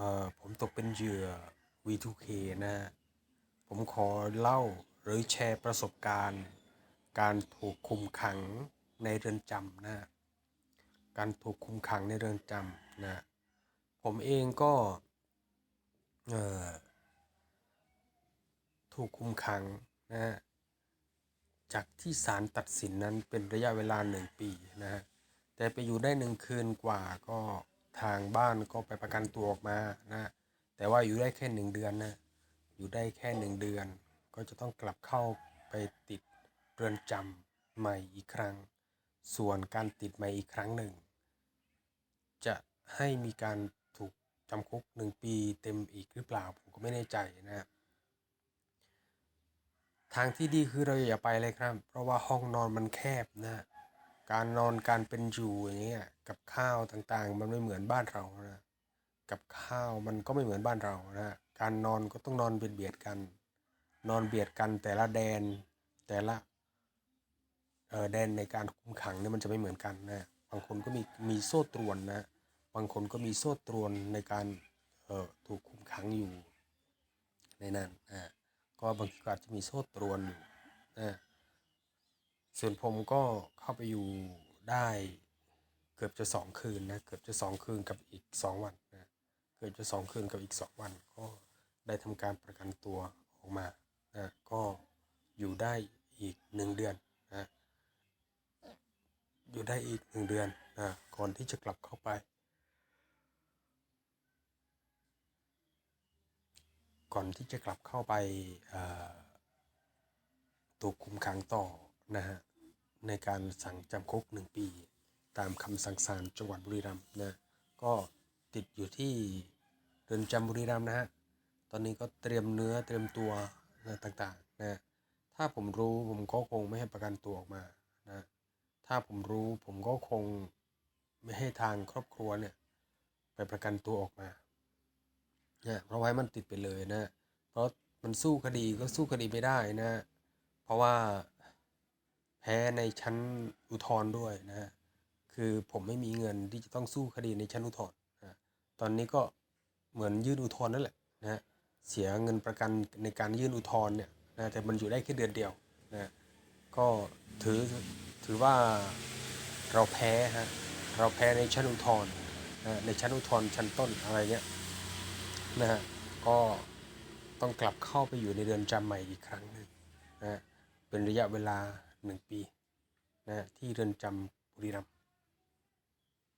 เออผมตกเป็นเหยื่อ V2K นะฮะ ผมขอเล่าหรือแชร์ประสบการณ์ การถูกคุมขังในเรือนจำนะฮะการถูกคุมขังในเรือนจำนะฮะผมเองก็เออถูกคุมขังนะฮะจากที่ศาลตัดสินนั้นเป็นระยะเวลาหนึ่งปีนะฮะ แต่ไปอยู่ได้หนึ่งคืนกว่าก็ ทางบ้านก็ไปประกันตัวออกมานะแต่ว่าอยู่ได้แค่หนึ่งเดือนนะอยู่ได้แค่หนึ่งเดือน ก็จะต้องกลับเข้าไปติดเรือนจำใหม่อีกครั้ง ส่วนการติดใหม่อีกครั้งหนึ่ง จะให้มีการถูกจำคุกหนึ่งปีเต็มอีกหรือเปล่าผมก็ไม่แน่ใจนะทางที่ดีคือเราอย่าไปเลยครับ เพราะว่าห้องนอนมันแคบนะ การนอนการเป็นอยู่อย่างเงี้ยกับข้าวต่างๆ มันไม่เหมือนบ้านเรานะกับข้าวมันก็ไม่เหมือนบ้านเรานะการนอนก็ต้องนอนเบียดเบียดกัน นอนเบียดกันแต่ละแดนแต่ละเออแดนในการคุมขังเนี่ยมันจะไม่เหมือนกันนะบางคนก็มีมีโซ่ตรวนนะบางคนก็มีโซ่ตรวนในการเอ่อถูกคุมขังอยู่ในนั้นนะก็บางทีก็อาจจะมีโซ่ตรวนอยู่นะส่วนผมก็ เข้าไปอยู่ได้เกือบจะสองคืนนะเกือบจะสองคืนกับอีกสองวันนะเกือบจะสองคืนกับอีกสองวัน ก็ได้ทำการประกันตัวออกมานะก็อยู่ได้อีกหนึ่งเดือนนะอยู่ได้อีกหนึ่งเดือนนะก่อนที่จะกลับเข้าไป ก่อนที่จะกลับเข้าไปถูกคุมขังต่อนะฮะ ในการสั่งจำคุกหนึ่งปี ตามคำสั่งศาลจังหวัดบุรีรัมย์นะก็ติดอยู่ที่เรือนจำบุรีรัมย์นะฮะตอนนี้ก็เตรียมเนื้อเตรียมตัวนะต่างๆนะถ้าผมรู้ผมก็คงไม่ให้ประกันตัวออกมานะถ้าผมรู้ผมก็คงไม่ให้ทางครอบครัวเนี่ยไปประกันตัวออกมาเนี่ยเพราะไว้มันติดไปเลยนะ เพราะมันสู้คดีก็สู้คดีไม่ได้นะ เพราะว่า พ้ในชั้นอุทธรณ์ด้วยนะคือผมไม่มีเงินที่จะต้องสู้คดีในชั้นอุทธรณ์นะตอนนี้ก็เหมือนยื่นอุทธรณ์นั่นแหละนะเสียเงินประกันในการยื่นอุทธรณ์เนี่ยนะแต่มันอยู่ได้แค่เดือนเดียวนะก็ถือถือว่าเราแพ้ฮะเราแพ้ในชั้นอุทธรณ์นะในชั้นอุทธรณ์ชั้นต้นอะไรเงี้ยนะฮะก็ต้องกลับเข้าไปอยู่ในเรือนจำใหม่อีกครั้งหนึ่งนะฮะเป็นระยะเวลา หนึ่งปีนะฮะที่เรือนจำบุรีรัมย์